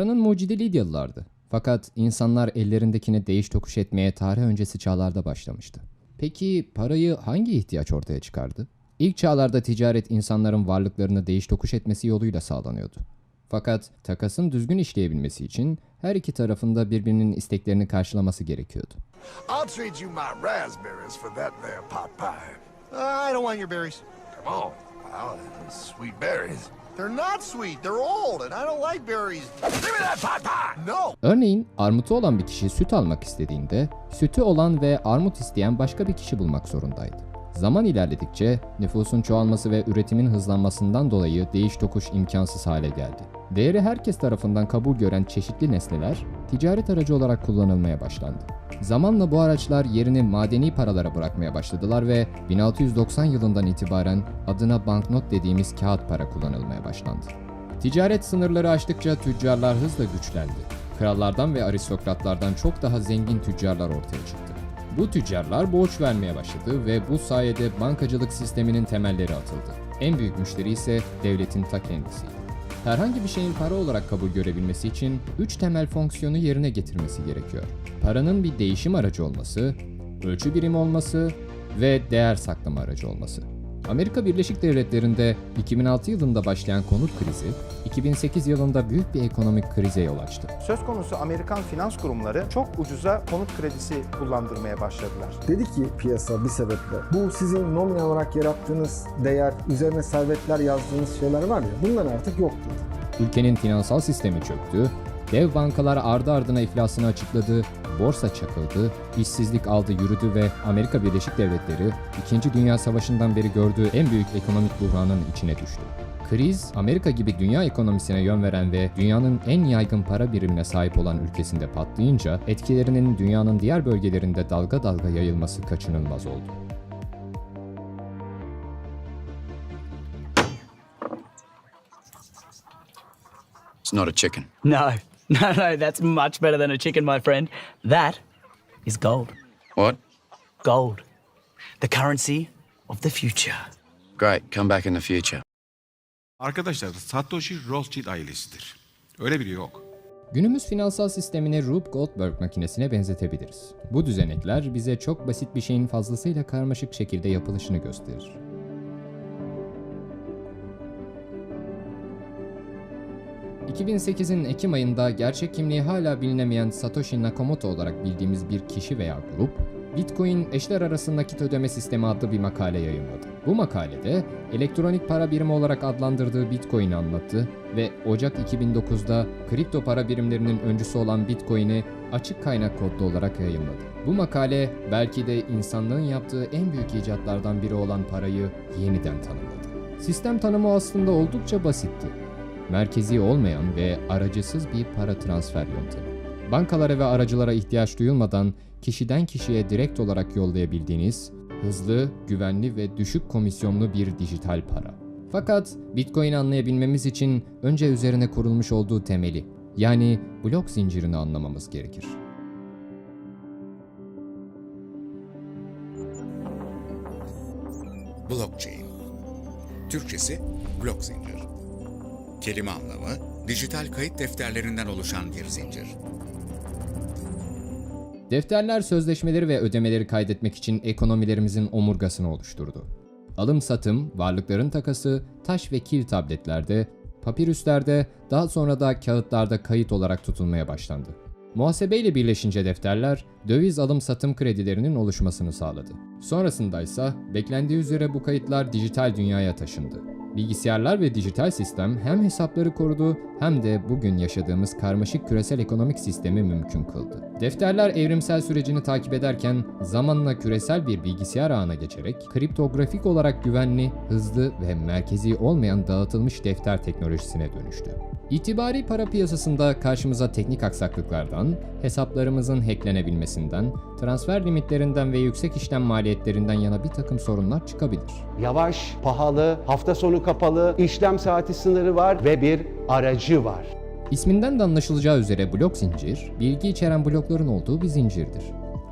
Paranın mucidi Lidyalılardı. Fakat insanlar ellerindekini değiş tokuş etmeye tarih öncesi çağlarda başlamıştı. Peki parayı hangi ihtiyaç ortaya çıkardı? İlk çağlarda ticaret insanların varlıklarını değiş tokuş etmesi yoluyla sağlanıyordu. Fakat takasın düzgün işleyebilmesi için her iki tarafında birbirinin isteklerini karşılaması gerekiyordu. I'll trade you my raspberries for that there pot pie. I don't want your berries. Come on. Wow, sweet berries. They're not sweet. They're old, and I don't like berries. Give me that pot pie. No. Örneğin armutu olan bir kişi süt almak istediğinde sütü olan ve armut isteyen başka bir kişi bulmak zorundaydı. Zaman ilerledikçe nüfusun çoğalması ve üretimin hızlanmasından dolayı değiş tokuş imkansız hale geldi. Değeri herkes tarafından kabul gören çeşitli nesneler ticaret aracı olarak kullanılmaya başlandı. Zamanla bu araçlar yerini madeni paralara bırakmaya başladılar ve 1690 yılından itibaren adına banknot dediğimiz kağıt para kullanılmaya başlandı. Ticaret sınırları aştıkça tüccarlar hızla güçlendi. Krallardan ve aristokratlardan çok daha zengin tüccarlar ortaya çıktı. Bu tüccarlar borç vermeye başladı ve bu sayede bankacılık sisteminin temelleri atıldı. En büyük müşteri ise devletin ta kendisiydi. Herhangi bir şeyin para olarak kabul görebilmesi için üç temel fonksiyonu yerine getirmesi gerekiyor. Paranın bir değişim aracı olması, ölçü birimi olması ve değer saklama aracı olması. Amerika Birleşik Devletleri'nde 2006 yılında başlayan konut krizi, 2008 yılında büyük bir ekonomik krize yol açtı. Söz konusu Amerikan finans kurumları çok ucuza konut kredisi kullandırmaya başladılar. Dedi ki piyasa bir sebeple bu sizin nominal olarak yarattığınız değer, üzerine servetler yazdığınız şeyler var ya bunlar artık yok dedi. Ülkenin finansal sistemi çöktü, dev bankalar ardı ardına iflasını açıkladı, borsa çakıldı, işsizlik aldı yürüdü ve Amerika Birleşik Devletleri 2. Dünya Savaşı'ndan beri gördüğü en büyük ekonomik buhranın içine düştü. Kriz, Amerika gibi dünya ekonomisine yön veren ve dünyanın en yaygın para birimine sahip olan ülkesinde patlayınca etkilerinin dünyanın diğer bölgelerinde dalga dalga yayılması kaçınılmaz oldu. It's not a chicken. No, no, no, that's much better than a chicken, my friend. That is gold. What? Gold. The currency of the future. Great. Come back in the future. Arkadaşlar Satoshi Rothschild ailesidir. Öyle biri yok. Günümüz finansal sistemini Rube Goldberg makinesine benzetebiliriz. Bu düzenekler bize çok basit bir şeyin fazlasıyla karmaşık şekilde yapılışını gösterir. ...2008'in Ekim ayında gerçek kimliği hala bilinemeyen Satoshi Nakamoto olarak bildiğimiz bir kişi veya grup... Bitcoin eşler arası nakit ödeme sistemi adlı bir makale yayınladı. Bu makalede elektronik para birimi olarak adlandırdığı Bitcoin'i anlattı ve Ocak 2009'da kripto para birimlerinin öncüsü olan Bitcoin'i açık kaynak kodlu olarak yayınladı. Bu makale belki de insanlığın yaptığı en büyük icatlardan biri olan parayı yeniden tanımladı. Sistem tanımı aslında oldukça basitti. Merkezi olmayan ve aracısız bir para transfer yöntemi. Bankalara ve aracılara ihtiyaç duyulmadan kişiden kişiye direkt olarak yollayabildiğiniz hızlı, güvenli ve düşük komisyonlu bir dijital para. Fakat Bitcoin'i anlayabilmemiz için önce üzerine kurulmuş olduğu temeli, yani blok zincirini anlamamız gerekir. Blockchain. Türkçesi blok zincir. Kelime anlamı dijital kayıt defterlerinden oluşan bir zincir. Defterler sözleşmeleri ve ödemeleri kaydetmek için ekonomilerimizin omurgasını oluşturdu. Alım satım, varlıkların takası, taş ve kil tabletlerde, papirüslerde, daha sonra da kağıtlarda kayıt olarak tutulmaya başlandı. Muhasebeyle birleşince defterler, döviz alım satım kredilerinin oluşmasını sağladı. Sonrasında ise beklendiği üzere bu kayıtlar dijital dünyaya taşındı. Bilgisayarlar ve dijital sistem hem hesapları korudu hem de bugün yaşadığımız karmaşık küresel ekonomik sistemi mümkün kıldı. Defterler evrimsel sürecini takip ederken zamanla küresel bir bilgisayar ağına geçerek kriptografik olarak güvenli, hızlı ve merkezi olmayan dağıtılmış defter teknolojisine dönüştü. İtibari para piyasasında karşımıza teknik aksaklıklardan, hesaplarımızın hacklenebilmesinden, transfer limitlerinden ve yüksek işlem maliyetlerinden yana bir takım sorunlar çıkabilir. Yavaş, pahalı, hafta sonu kapalı, işlem saati sınırı var ve bir aracı var. İsminden de anlaşılacağı üzere blok zincir, bilgi içeren blokların olduğu bir zincirdir.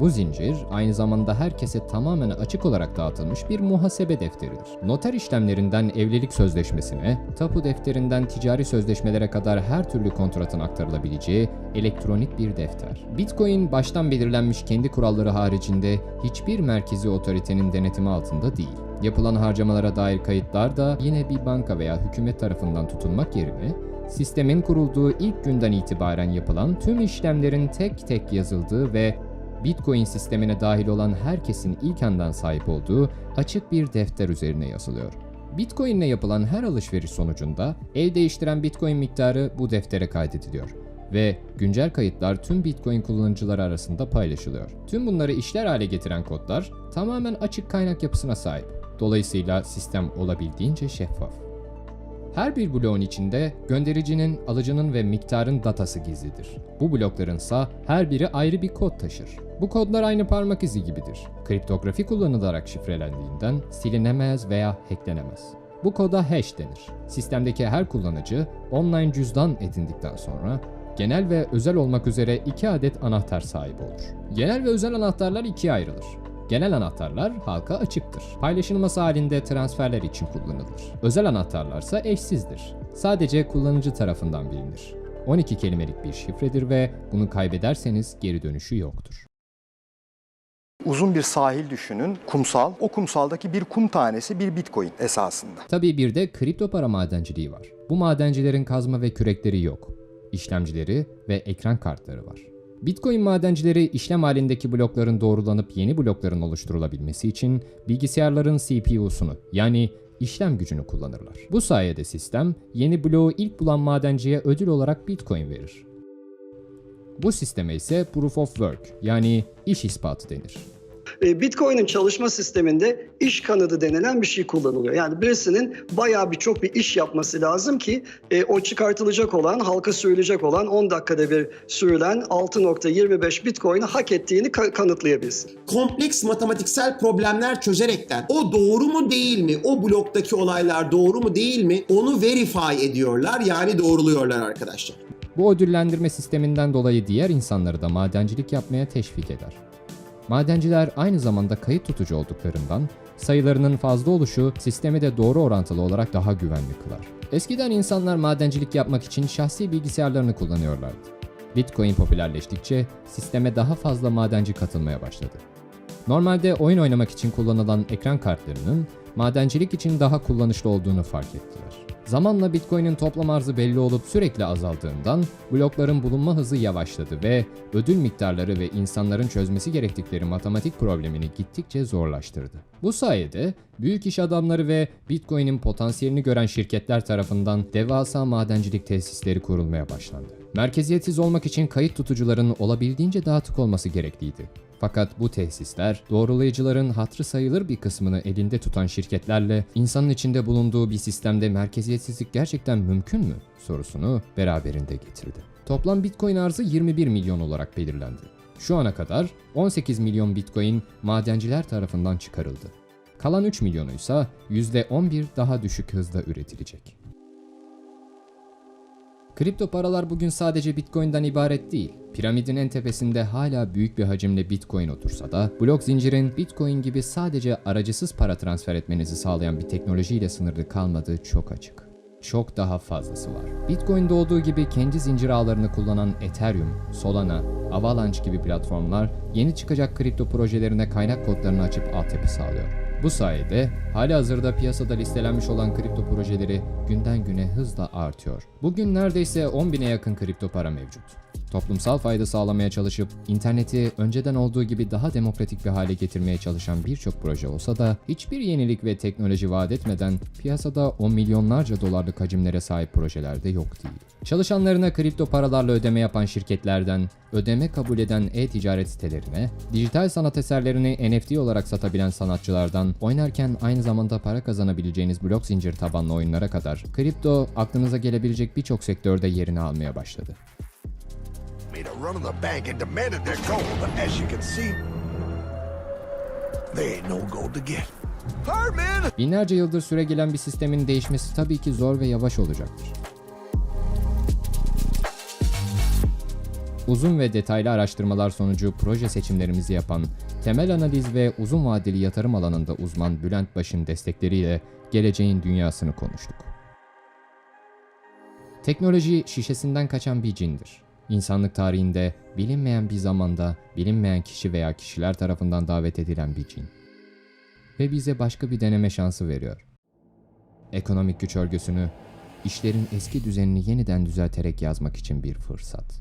Bu zincir aynı zamanda herkese tamamen açık olarak dağıtılmış bir muhasebe defteridir. Noter işlemlerinden evlilik sözleşmesine, tapu defterinden ticari sözleşmelere kadar her türlü kontratın aktarılabileceği elektronik bir defter. Bitcoin baştan belirlenmiş kendi kuralları haricinde hiçbir merkezi otoritenin denetimi altında değil. Yapılan harcamalara dair kayıtlar da yine bir banka veya hükümet tarafından tutulmak yerine sistemin kurulduğu ilk günden itibaren yapılan tüm işlemlerin tek tek yazıldığı ve Bitcoin sistemine dahil olan herkesin ilk andan sahip olduğu açık bir defter üzerine yazılıyor. Bitcoin ile yapılan her alışveriş sonucunda el değiştiren Bitcoin miktarı bu deftere kaydediliyor ve güncel kayıtlar tüm Bitcoin kullanıcıları arasında paylaşılıyor. Tüm bunları işler hale getiren kodlar tamamen açık kaynak yapısına sahip. Dolayısıyla sistem olabildiğince şeffaf. Her bir bloğun içinde göndericinin, alıcının ve miktarın datası gizlidir. Bu blokların ise her biri ayrı bir kod taşır. Bu kodlar aynı parmak izi gibidir. Kriptografi kullanılarak şifrelendiğinden silinemez veya hacklenemez. Bu koda hash denir. Sistemdeki her kullanıcı online cüzdan edindikten sonra genel ve özel olmak üzere iki adet anahtar sahibi olur. Genel ve özel anahtarlar ikiye ayrılır. Genel anahtarlar halka açıktır. Paylaşılması halinde transferler için kullanılır. Özel anahtarlarsa eşsizdir. Sadece kullanıcı tarafından bilinir. 12 kelimelik bir şifredir ve bunu kaybederseniz geri dönüşü yoktur. Uzun bir sahil düşünün, kumsal. O kumsaldaki bir kum tanesi bir bitcoin esasında. Tabii bir de kripto para madenciliği var. Bu madencilerin kazma ve kürekleri yok. İşlemcileri ve ekran kartları var. Bitcoin madencileri işlem halindeki blokların doğrulanıp yeni blokların oluşturulabilmesi için bilgisayarların CPU'sunu yani işlem gücünü kullanırlar. Bu sayede sistem yeni bloğu ilk bulan madenciye ödül olarak Bitcoin verir. Bu sisteme ise Proof of Work yani iş ispatı denir. E, Bitcoin'in çalışma sisteminde iş kanadı denilen bir şey kullanılıyor. Yani birisinin bayağı bir çok bir iş yapması lazım ki e, o çıkartılacak olan, halka sürülecek olan 10 dakikada bir sürülen 6.25 Bitcoin'i hak ettiğini ka- kanıtlayabilsin. kompleks matematiksel problemler çözerekten o doğru mu değil mi, o bloktaki olaylar doğru mu değil mi onu verify ediyorlar yani doğruluyorlar arkadaşlar. Bu ödüllendirme sisteminden dolayı diğer insanları da madencilik yapmaya teşvik eder. Madenciler aynı zamanda kayıt tutucu olduklarından sayılarının fazla oluşu sistemi de doğru orantılı olarak daha güvenli kılar. Eskiden insanlar madencilik yapmak için şahsi bilgisayarlarını kullanıyorlardı. Bitcoin popülerleştikçe sisteme daha fazla madenci katılmaya başladı. Normalde oyun oynamak için kullanılan ekran kartlarının madencilik için daha kullanışlı olduğunu fark ettiler. Zamanla Bitcoin'in toplam arzı belli olup sürekli azaldığından blokların bulunma hızı yavaşladı ve ödül miktarları ve insanların çözmesi gerektikleri matematik problemini gittikçe zorlaştırdı. Bu sayede büyük iş adamları ve Bitcoin'in potansiyelini gören şirketler tarafından devasa madencilik tesisleri kurulmaya başlandı. Merkeziyetsiz olmak için kayıt tutucuların olabildiğince dağıtık olması gerekliydi. Fakat bu tesisler doğrulayıcıların hatrı sayılır bir kısmını elinde tutan şirketlerle insanın içinde bulunduğu bir sistemde merkeziyetsizlik gerçekten mümkün mü sorusunu beraberinde getirdi. Toplam Bitcoin arzı 21 milyon olarak belirlendi. Şu ana kadar 18 milyon Bitcoin madenciler tarafından çıkarıldı. Kalan 3 milyonu ise %11 daha düşük hızda üretilecek. Kripto paralar bugün sadece Bitcoin'den ibaret değil. Piramidin en tepesinde hala büyük bir hacimle Bitcoin otursa da, blok zincirin Bitcoin gibi sadece aracısız para transfer etmenizi sağlayan bir teknolojiyle sınırlı kalmadığı çok açık. Çok daha fazlası var. Bitcoin'de olduğu gibi kendi zincir ağlarını kullanan Ethereum, Solana, Avalanche gibi platformlar yeni çıkacak kripto projelerine kaynak kodlarını açıp altyapı sağlıyor. Bu sayede hali hazırda piyasada listelenmiş olan kripto projeleri günden güne hızla artıyor. Bugün neredeyse 10 bine yakın kripto para mevcut. Toplumsal fayda sağlamaya çalışıp interneti önceden olduğu gibi daha demokratik bir hale getirmeye çalışan birçok proje olsa da hiçbir yenilik ve teknoloji vaat etmeden piyasada on milyonlarca dolarlık hacimlere sahip projeler de yok değil. Çalışanlarına kripto paralarla ödeme yapan şirketlerden, ödeme kabul eden e-ticaret sitelerine, dijital sanat eserlerini NFT olarak satabilen sanatçılardan, oynarken aynı zamanda para kazanabileceğiniz blok zincir tabanlı oyunlara kadar, kripto aklınıza gelebilecek birçok sektörde yerini almaya başladı. Made a run on the bank and demanded their gold, but as you can see, they ain't no gold to get. Binlerce yıldır süre gelen bir sistemin değişmesi tabii ki zor ve yavaş olacaktır. Uzun ve detaylı araştırmalar sonucu proje seçimlerimizi yapan, temel analiz ve uzun vadeli yatırım alanında uzman Bülent Baş'ın destekleriyle geleceğin dünyasını konuştuk. Teknoloji şişesinden kaçan bir cindir. İnsanlık tarihinde bilinmeyen bir zamanda bilinmeyen kişi veya kişiler tarafından davet edilen bir cin. Ve bize başka bir deneme şansı veriyor. Ekonomik güç örgüsünü, işlerin eski düzenini yeniden düzelterek yazmak için bir fırsat.